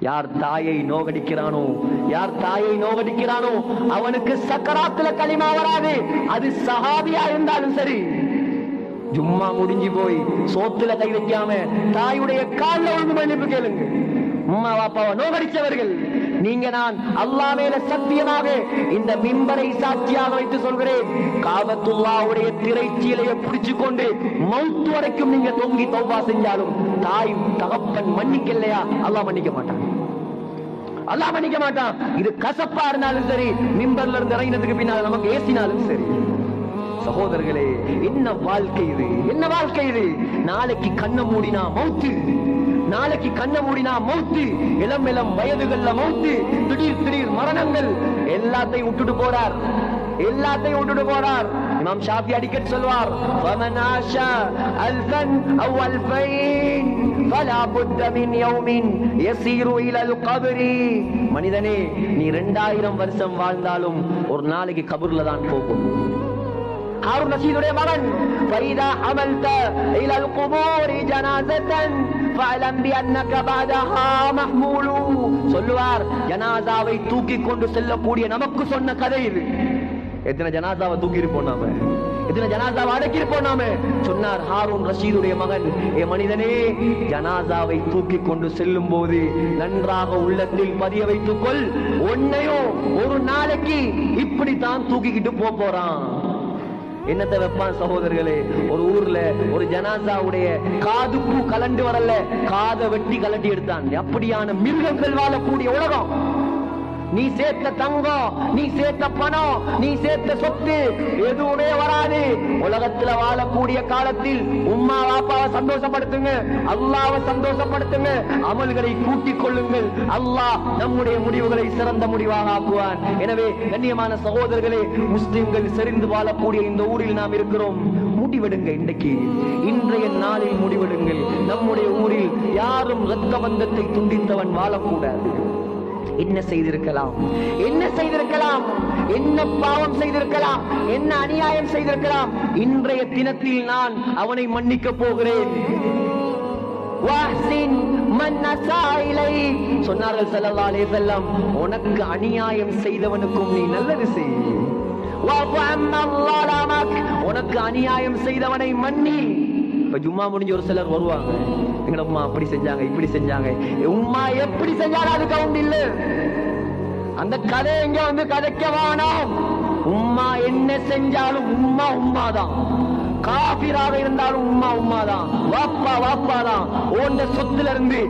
யார் தாயை நோகடிக்கிறானோ யார் தாயை நோகடிக்கிறானோ அவனுக்கு சக்கராத்துல களிமா வராது. அது சஹாபியா இருந்தாலும் சரி. ஜும்மா முடிஞ்சு போய் சோத்துல கை வைக்காம தாயுடைய கால்ல ஒழுங்கு மன்னிப்பு கேளுங்க உம்மா பாப்பாவை நோகடிச்சவர்கள் நீங்க நான் அல்லா மேல சத்தியமாக இந்த மிம்பரை சாட்சியாக வைத்து சொல்கிறேன். காபத்துல்லாவுடைய திரைச்சீலையை பிடிச்சு கொண்டு மவுத்து வரைக்கும் நீங்க தொங்கி தௌபா செஞ்சாலும் தாய் தகப்பன் மன்னிக்கலையா? அல்லாஹ் மன்னிக்க மாட்டான். அல்லாஹ் மன்னிக்க மாட்டான். இது கசப்பா இருந்தாலும் சரி மிம்பர்ல இருந்து இறங்கினதுக்கு பின்னால் நமக்கு ஏசினாலும் சரி. சகோதரர்களே என்ன வாழ்க்கை இது? என்ன வாழ்க்கை இது? நாளைக்கு கண்ணை மூடினா மௌத்து நாளைக்கு கண்ணை மூடினா மௌத்து இளம் இளம் வயதுகள்ல மௌத்து திடீர் திடீர் மரணங்கள் எல்லாத்தையும் விட்டுட்டு போறார் எல்லாத்தையும் விட்டுட்டு போறார் இமாம் ஷாஃபி அடிக்கடி சொல்வார் فمن عاش ألفا أو ألفين فلا بد من يوم يسير إلى القبر மனிதனே நீ ரெண்டாயிரம் வருஷம் வாழ்ந்தாலும் ஒரு நாளைக்கு கபூர்ல தான் போகும் ஹாரூன் ரஷீதுடைய மகன் فإذا حملت إلى القبور جنازة வாயிலம் மஹ்மூலு. சொல்லுவார் ஜனாதாவை தூக்கி கொண்டு செல்லக்கூடிய நமக்கு சொன்ன கதை இது. எத்தனை ஜனாதாவை தூக்கி இருப்போம் நாம? எத்தனை ஜனாதாவை அடக்கி இருப்போம் நாம? சொன்னார் ஹாரூன் ரஷீதுடைய மகன். ஏ மனிதனே ஜனாதாவை தூக்கி கொண்டு செல்லும் போது நன்றாக உள்ளத்தில் பதிய வைத்துக்கொள். உன்னையும் ஒரு நாளைக்கு இப்படித்தான் தூக்கிக்கிட்டு போறான். என்னத்தை வைப்பான் சகோதரர்களே? ஒரு ஊர்ல ஒரு ஜனாசாவுடைய காது பூ கலண்டு வரல காதை வெட்டி கலட்டி எடுத்தான். அப்படியான மிருகங்கள் வாழக்கூடிய உலகம். நீ சேர்த்த தங்கம் நீ சேர்த்த பணம் நீ சேர்த்த சொத்து எதுவுமே உலகத்துல வாழக்கூடிய காலத்தில் உம்மா வாப்பாவை சந்தோஷப்படுத்துங்க அல்லாவை சந்தோஷப்படுத்துங்க அமல்களை கூட்டிக் கொள்ளுங்கள். அல்லாஹ் நம்முடைய முடிவுகளை சிறந்த முடிவாக ஆக்குவான். எனவே கண்ணியமான சகோதரர்களே முஸ்லிம்கள் செறிந்து வாழக்கூடிய இந்த ஊரில் நாம் இருக்கிறோம். முடிவெடுங்க இன்றைக்கு. இன்றைய நாளில் முடிவெடுங்கள். நம்முடைய ஊரில் யாரும் ரத்த பந்தத்தை துண்டித்தவன் வாழக்கூடாது. என்ன செய்திருக்கலாம்? என்ன செய்திருக்கலாம்? என்ன பாவம் செய்திருக்கலாம்? என்ன அநியாயம் செய்திருக்கலாம்? இன்றைய தினத்தில் நான் அவனை மன்னிக்க போகிறேன். சொன்னார்கள் சல்லா அலேசல்லாம் உனக்கு அநியாயம் செய்தவனுக்கும் நீ நல்லது செய். உனக்கு அநியாயம் செய்தவனை மன்னி. இப்போ ஜும்மா முடிஞ்சு ஒரு சிலர் வருவாங்க. எங்கட உமா அப்படி செஞ்சாங்க இப்படி செஞ்சாங்க. உமா எப்படி செஞ்சாலும் அது கவுண்ட் இல்ல. அந்த கதை எங்க வந்து கதைக்க வேணாம் உம்மா என்ன செஞ்சாலும் உம்மா உம்மா தான் காபிராக இருந்தாலும் உம்மா உம்மா தான் வாப்பா வாப்பா தான் ஓண்ட சொத்துல இருந்து